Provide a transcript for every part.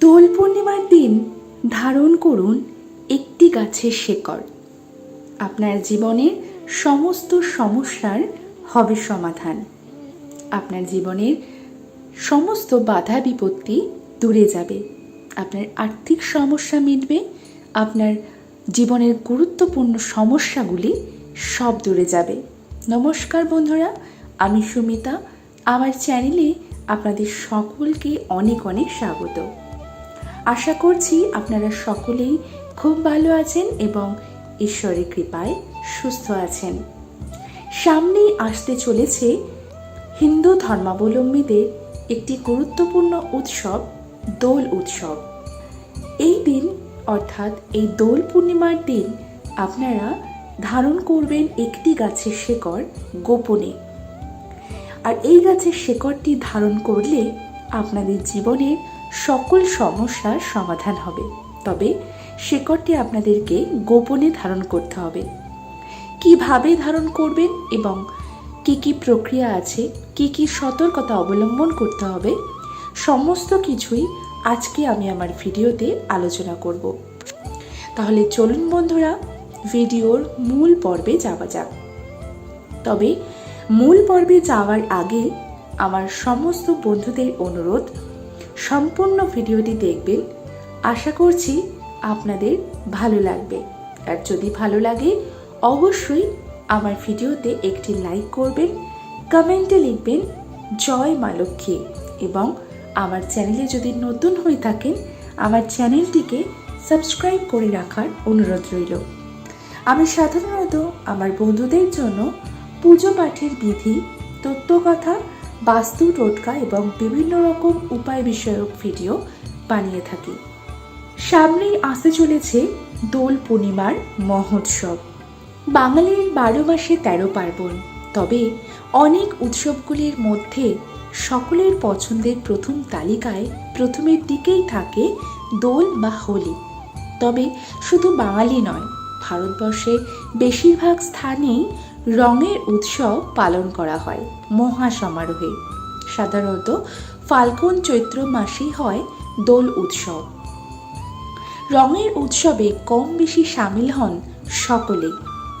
দোল পূর্ণিমার দিন ধারণ করুন একটি গাছের শেকড়। আপনার জীবনের সমস্ত সমস্যার হবে সমাধান। আপনার জীবনের সমস্ত বাধা বিপত্তি দূরে যাবে। আপনার আর্থিক সমস্যা মিটবে। আপনার জীবনের গুরুত্বপূর্ণ সমস্যাগুলি সব দূরে যাবে। নমস্কার বন্ধুরা, আমি সুমিতা। আমার চ্যানেলে আপনাদের সকলকে অনেক অনেক স্বাগত। আশা করছি আপনারা সকলেই খুব ভালো আছেন এবং ঈশ্বরের কৃপায় সুস্থ আছেন। সামনেই আসতে চলেছে হিন্দু ধর্মাবলম্বীদের একটি গুরুত্বপূর্ণ উৎসব, দোল উৎসব। এই দিন, অর্থাৎ এই দোল পূর্ণিমার দিন, আপনারা ধারণ করবেন একটি গাছের শেকড় গোপনে। আর এই গাছের শেকড়টি ধারণ করলে আপনাদের জীবনের সকল সমস্যার সমাধান হবে। তবে শেকড়টি আপনাদেরকে গোপনে ধারণ করতে হবে। কীভাবে ধারণ করবেন এবং কি কি প্রক্রিয়া আছে, কি কি সতর্কতা অবলম্বন করতে হবে, সমস্ত কিছুই আজকে আমি আমার ভিডিওতে আলোচনা করব। তাহলে চলুন বন্ধুরা, ভিডিওর মূল পর্বে যাওয়া যাক। তবে মূল পর্বে যাওয়ার আগে আমার সমস্ত বন্ধুদের অনুরোধ সম্পূর্ণ ভিডিওটি দেখবেন। আশা করছি আপনাদের ভালো লাগবে। আর যদি ভালো লাগে, অবশ্যই আমার ভিডিওতে একটি লাইক করবেন, কমেন্টে লিখবেন, জয় মা লক্ষ্মী এবং আমার চ্যানেলে যদি নতুন হয়ে থাকেন, আমার চ্যানেলটিকে সাবস্ক্রাইব করে রাখার অনুরোধ রইল। আমি সাধারণত আমার বন্ধুদের জন্য পুজো পাঠের বিধি, তত্ত্বকথা বাস্তু, টোটকা এবং বিভিন্ন রকম উপায় বিষয়ক ভিডিও বানিয়ে থাকি। সামনেই আসতে চলেছে দোল পূর্ণিমার মহোৎসব। বাঙালির বারো মাসে তেরো পার্বণ। তবে অনেক উৎসবগুলির মধ্যে সকলের পছন্দের প্রথম তালিকায় প্রথমের দিকেই থাকে দোল বা হোলি। তবে শুধু বাঙালি নয়, ভারতবর্ষের বেশিরভাগ স্থানেই রঙের উৎসব পালন করা হয় মহা সমারোহে সাধারণত ফাল্গুন চৈত্র মাসেই হয় দোল উৎসব। রঙের উৎসবে কম বেশি সামিল হন সকলেই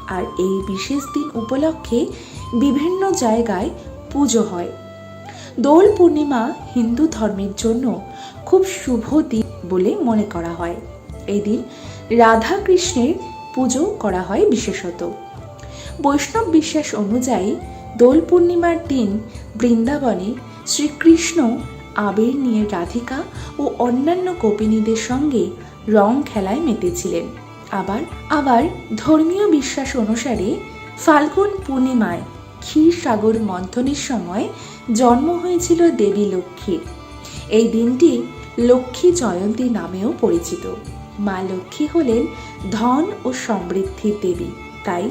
আর এই বিশেষ দিন উপলক্ষে বিভিন্ন জায়গায় পুজো হয়। দোল পূর্ণিমা হিন্দু ধর্মের জন্য খুব শুভ দিন বলে মনে করা হয়। এই দিন রাধা কৃষ্ণের পুজো করা হয় বিশেষত। বৈষ্ণব বিশ্বাস অনুযায়ী দোল পূর্ণিমার দিন বৃন্দাবনে শ্রীকৃষ্ণ, আবির নিয়ে রাধিকা ও অন্যান্য গোপিনীদের সঙ্গে রং খেলায় মেতেছিলেন। আবার আবার ধর্মীয় বিশ্বাস অনুসারে ফাল্গুন পূর্ণিমায় ক্ষীর সাগর মন্থনের সময় জন্ম হয়েছিল দেবী লক্ষ্মীর এই দিনটি লক্ষ্মী জয়ন্তী নামেও পরিচিত। মা লক্ষ্মী হলেন ধন ও সমৃদ্ধির দেবী। তাই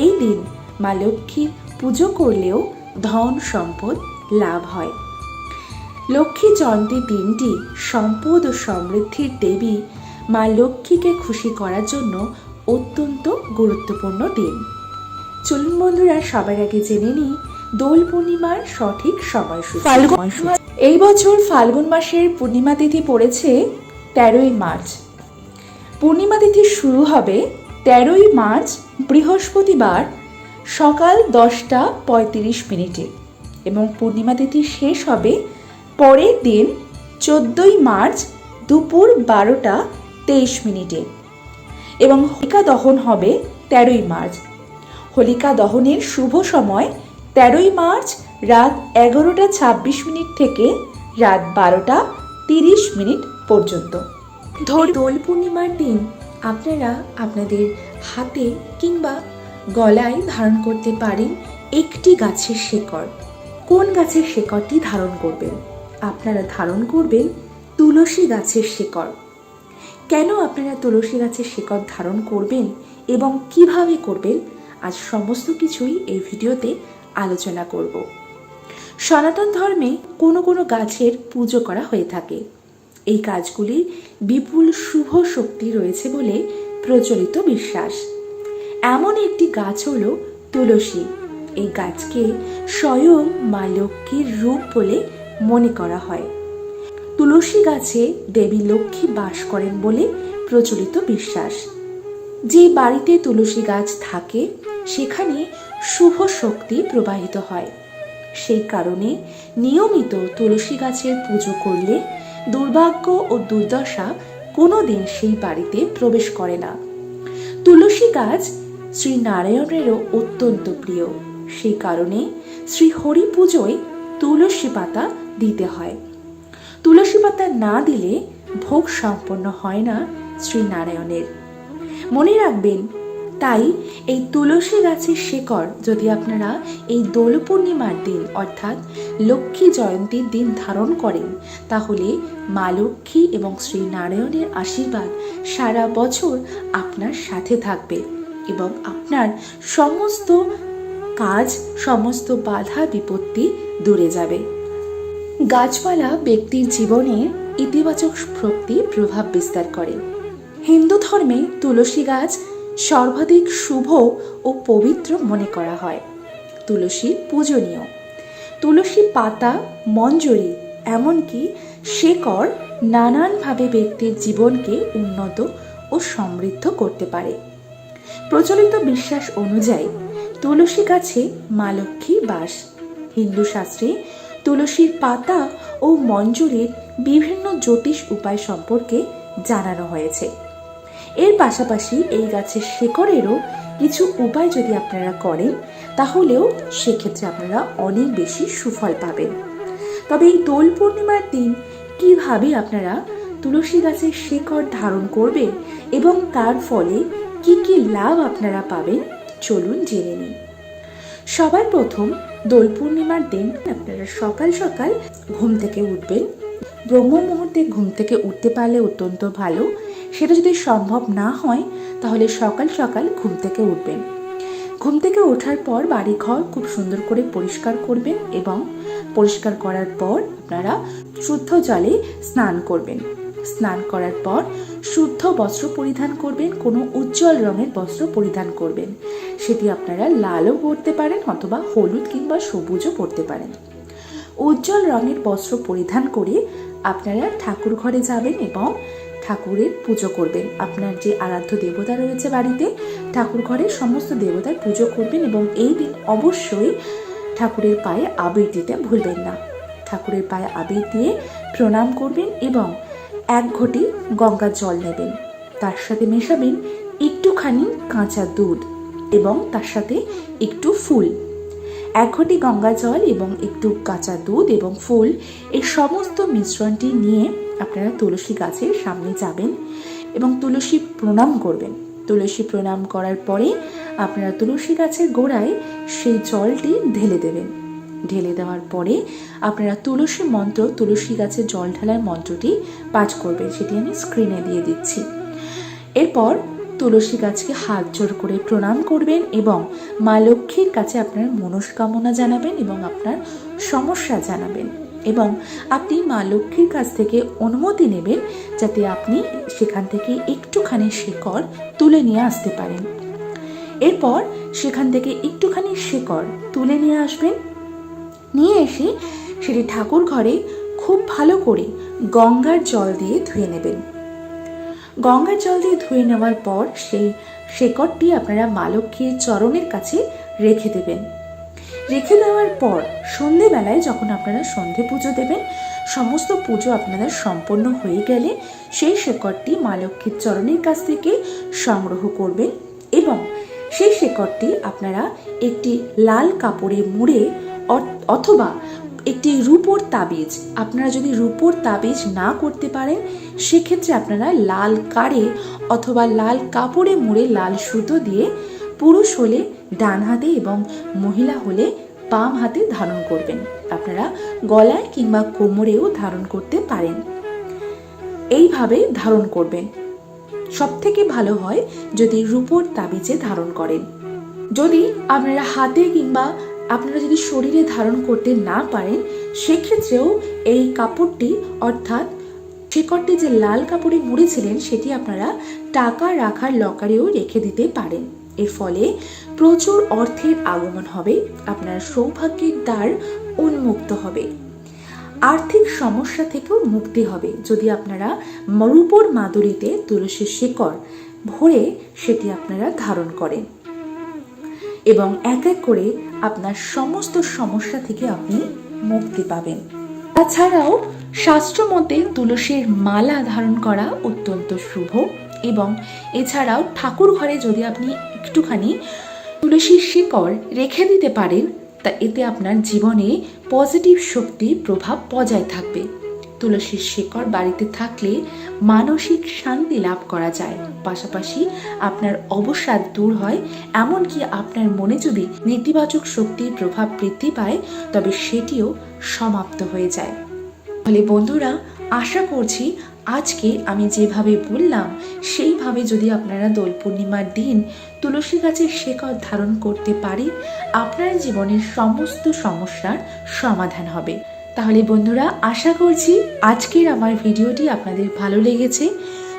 এই দিন মা লক্ষ্মীর পুজো করলেও ধন সম্পদ লাভ হয়। লক্ষ্মী জয়ন্তী দিনটি সম্পদ ও সমৃদ্ধির দেবী মা লক্ষ্মীকে খুশি করার জন্য অত্যন্ত গুরুত্বপূর্ণ দিন। চলুন বন্ধুরা সবার আগে জেনে নিই দোল পূর্ণিমার সঠিক সময়সূচি। সময়সূচি। এই বছর ফাল্গুন মাসের পূর্ণিমা তিথি পড়েছে তেরোই মার্চ। পূর্ণিমা তিথি শুরু হবে তেরোই মার্চ, বৃহস্পতিবার, সকাল দশটা পঁয়ত্রিশ মিনিটে এবং পূর্ণিমা তিথি শেষ হবে পরের দিন, চোদ্দোই মার্চ, দুপুর বারোটা তেইশ মিনিটে এবং হোলিকা দহন হবে তেরোই মার্চ। হোলিকা দহনের শুভ সময় তেরোই মার্চ, রাত এগারোটা ছাব্বিশ মিনিট থেকে রাত বারোটা তিরিশ মিনিট পর্যন্ত। ধর দোল পূর্ণিমার দিন আপনারা আপনাদের হাতে কিংবা গলায় ধারণ করতে পারেন একটি গাছের শেকড়। কোন গাছের শেকড়টি ধারণ করবেন? আপনারা ধারণ করবেন তুলসী গাছের শেকড়। কেন আপনারা তুলসী গাছের শিকড় ধারণ করবেন এবং কীভাবে করবেন? আজ সমস্ত কিছুই এই ভিডিওতে আলোচনা করব। সনাতন ধর্মে কোনো কোনো গাছের পুজো করা হয়ে থাকে। এই গাছগুলির বিপুল শুভ শক্তি রয়েছে বলে প্রচলিত বিশ্বাস। এমন একটি গাছ হল তুলসী। এই গাছকে স্বয়ং মা লক্ষ্মীর রূপ বলে মনে করা হয়। তুলসী গাছে দেবী লক্ষ্মী বাস করেন বলে প্রচলিত বিশ্বাস। যে বাড়িতে তুলসী গাছ থাকে, সেখানে শুভ শক্তি প্রবাহিত হয়। সেই কারণে নিয়মিত তুলসী গাছের পুজো করলে দুর্ভাগ্য ও দুর্দশা কোনো দিন সেই বাড়িতে প্রবেশ করে না। তুলসী গাছ শ্রী নারায়ণেরও অত্যন্ত প্রিয়। সেই কারণে শ্রী হরি পুজোয় তুলসী পাতা দিতে হয়। তুলসী পাতা না দিলে ভোগ সম্পন্ন হয় না শ্রী নারায়ণের মনে রাখবেন তাই এই তুলসী গাছের শেকড় যদি আপনারা এই দোল পূর্ণিমার দিন, অর্থাৎ লক্ষ্মী জয়ন্তীর দিন ধারণ করেন, তাহলে মা লক্ষ্মী এবং শ্রী নারায়ণের আশীর্বাদ সারা বছর আপনার সাথে থাকবে এবং আপনার সমস্ত কাজ, সমস্ত বাধা বিপত্তি দূরে যাবে। গাছপালা ব্যক্তির জীবনে ইতিবাচক শক্তি প্রভাব বিস্তার করে। হিন্দু ধর্মে তুলসী গাছ সর্বাধিক শুভ ও পবিত্র মনে করা হয়। তুলসী পূজনীয়। তুলসী পাতা, মঞ্জরি, এমনকি শেকড় নানানভাবে ব্যক্তির জীবনকে উন্নত ও সমৃদ্ধ করতে পারে। প্রচলিত বিশ্বাস অনুযায়ী, তুলসী গাছে মা লক্ষ্মী বাস। হিন্দু শাস্ত্রে তুলসীর পাতা ও মঞ্জুরির বিভিন্ন জ্যোতিষ উপায় সম্পর্কে জানানো হয়েছে। এর পাশাপাশি এই গাছের শেকড়েরও কিছু উপায় যদি আপনারা করেন, তাহলেও সেক্ষেত্রে আপনারা অনেক বেশি সুফল পাবেন। তবে এই দোল পূর্ণিমার দিন কীভাবে আপনারা তুলসী গাছের শেকড় ধারণ করবেন এবং তার ফলে কি কি লাভ আপনারা পাবেন, চলুন জেনে নিন সবার প্রথম দোল পূর্ণিমার দিন আপনারা সকাল সকাল ঘুম থেকে উঠবেন। ব্রহ্ম মুহূর্তে ঘুম থেকে উঠতে পারলে অত্যন্ত ভালো। সেটা যদি সম্ভব না হয়, তাহলে সকাল সকাল ঘুম থেকে উঠবেন। ঘুম থেকে ওঠার পর বাড়ি ঘর খুব সুন্দর করে পরিষ্কার করবেন এবং পরিষ্কার করার পর আপনারা শুদ্ধ জলে স্নান করবেন। স্নান করার পর শুদ্ধ বস্ত্র পরিধান করবেন, কোনো উজ্জ্বল রঙের বস্ত্র পরিধান করবেন। সেটি আপনারা লালও পরতে পারেন অথবা হলুদ কিংবা সবুজও পরতে পারেন। উজ্জ্বল রঙের বস্ত্র পরিধান করে আপনারা ঠাকুর ঘরে যাবেন এবং ঠাকুরের পুজো করবেন। আপনার যে আরাধ্য দেবতা রয়েছে বাড়িতে, ঠাকুর ঘরে সমস্ত দেবতার পুজো করবেন এবং এই দিন অবশ্যই ঠাকুরের পায়ে আবির দিতে ভুলবেন না। ঠাকুরের পায়ে আবির দিয়ে প্রণাম করবেন এবং এক ঘটি গঙ্গা জল নেবেন। তার সাথে মেশাবেন একটুখানি কাঁচা দুধ এবং তার সাথে একটু ফুল। এক ঘটি গঙ্গা জল এবং একটু কাঁচা দুধ এবং ফুল, এই সমস্ত মিশ্রণটি নিয়ে আপনারা তুলসী গাছের সামনে যাবেন এবং তুলসী প্রণাম করবেন। তুলসী প্রণাম করার পরে আপনারা তুলসী গাছের গোড়ায় সেই জলটি ঢেলে দেবেন। ঢেলে দেওয়ার পরে আপনারা তুলসী মন্ত্র, তুলসী গাছের জল ঢালার মন্ত্রটি পাঠ করবেন। সেটি আমি স্ক্রিনে দিয়ে দিচ্ছি। এরপর তুলসী গাছকে হাত জোর করে প্রণাম করবেন এবং মা লক্ষ্মীর কাছে আপনার মনস্কামনা জানাবেন এবং আপনার সমস্যা জানাবেন। এবং আপনি মা লক্ষ্মীর কাছ থেকে অনুমতি নেবেন যাতে আপনি সেখান থেকে একটুখানি শেকড় তুলে নিয়ে আসতে পারেন। এরপর সেখান থেকে একটুখানি শেকড় তুলে নিয়ে আসবেন। নিয়ে এসে সেটি ঠাকুর ঘরে খুব ভালো করে গঙ্গার জল দিয়ে ধুয়ে নেবেন। গঙ্গার জল দিয়ে ধুয়ে নেওয়ার পর সেই শেকড়টি আপনারা মা লক্ষ্মীর চরণের কাছে রেখে দেবেন। রেখে দেওয়ার পর সন্ধেবেলায় যখন আপনারা সন্ধে পুজো দেবেন, সমস্ত পুজো আপনাদের সম্পন্ন হয়ে গেলে সেই শেকড়টি মা লক্ষ্মীর চরণের কাছ থেকে সংগ্রহ করবেন এবং সেই শেকড়টি আপনারা একটি লাল কাপড়ে মুড়ে অথবা একটি রূপোর তাবিজ, আপনারা যদি রূপোর তাবিজ না করতে পারেন, সেক্ষেত্রে আপনারা লাল কারে অথবা লাল কাপড়ে মুড়ে লাল সুতো দিয়ে পুরুষ হলে ডান হাতে এবং মহিলা হলে বাম হাতে ধারণ করবেন। আপনারা গলায় কিংবা কোমরেও ধারণ করতে পারেন। এইভাবে ধারণ করবেন। সব থেকে ভালো হয় যদি রূপোর তাবিজে ধারণ করেন। যদি আপনারা হাতে কিংবা আপনারা যদি শরীরে ধারণ করতে না পারেন, সেক্ষেত্রেও এই কাপড়টি অর্থাৎ শেকড়টি যে লাল কাপড়ে মুড়েছিলেন, সেটি আপনারা টাকা রাখার লকারেও রেখে দিতে পারেন। এর ফলে প্রচুর অর্থের আগমন হবে, আপনার সৌভাগ্যের দ্বার উন্মুক্ত হবে। আর্থিক সমস্যা থেকেও মুক্তি হবে, যদি আপনারা রূপোর মাদুরিতে তুলসীর শিকড় ভরে সেটি আপনারা ধারণ করেন। এবং এক এক করে আপনার সমস্ত সমস্যা থেকে আপনি মুক্তি পাবেন। তাছাড়াও শাস্ত্র মতে তুলসীর মালা ধারণ করা অত্যন্ত শুভ এবং এছাড়াও ঠাকুর ঘরে যদি আপনি একটুখানি তুলসীর শিকড় রেখে দিতে পারেন, তা এতে আপনার জীবনে পজিটিভ শক্তি প্রভাব বজায় থাকবে। তুলসীর শিকড় বাড়িতে থাকলে মানসিক শান্তি লাভ করা যায়। পাশাপাশি আপনার অবসাদ দূর হয়, এমনকি আপনার মনে যদি নেতিবাচক শক্তির প্রভাব বৃদ্ধি পায়, তবে সেটিও সমাপ্ত হয়ে যায়। ফলে বন্ধুরা, আশা করছি আজকে আমি যেভাবে বললাম, সেইভাবে যদি আপনারা দোল পূর্ণিমার দিন তুলসী গাছের শেকড় ধারণ করতে পারেন, আপনার জীবনের সমস্ত সমস্যার সমাধান হবে। তাহলে বন্ধুরা, আশা করছি আজকের আমার ভিডিওটি আপনাদের ভালো লেগেছে।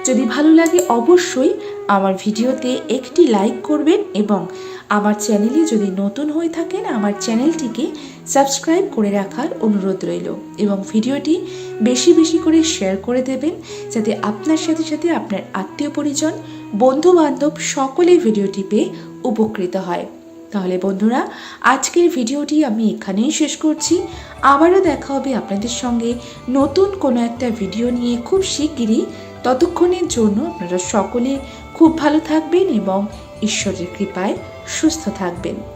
যদি ভালো লাগে অবশ্যই আমার ভিডিওতে একটি লাইক করবেন এবং আমার চ্যানেলে যদি নতুন হয়ে থাকেন, আমার চ্যানেলটিকে সাবস্ক্রাইব করে রাখার অনুরোধ রইল এবং ভিডিওটি বেশি বেশি করে শেয়ার করে দেবেন যাতে আপনার সাথে সাথে আপনার আত্মীয় পরিজন বন্ধু বান্ধব সকলে ভিডিওটি পেয়ে উপকৃত হয়। তাহলে বন্ধুরা, আজকের ভিডিওটি আমি এখানেই শেষ করছি। আবারও দেখা হবে আপনাদের সঙ্গে নতুন কোনো একটা ভিডিও নিয়ে খুব শিগগিরই। ততক্ষণের জন্য আপনারা সকলে খুব ভালো থাকবেন এবং ঈশ্বরের কৃপায় সুস্থ থাকবেন।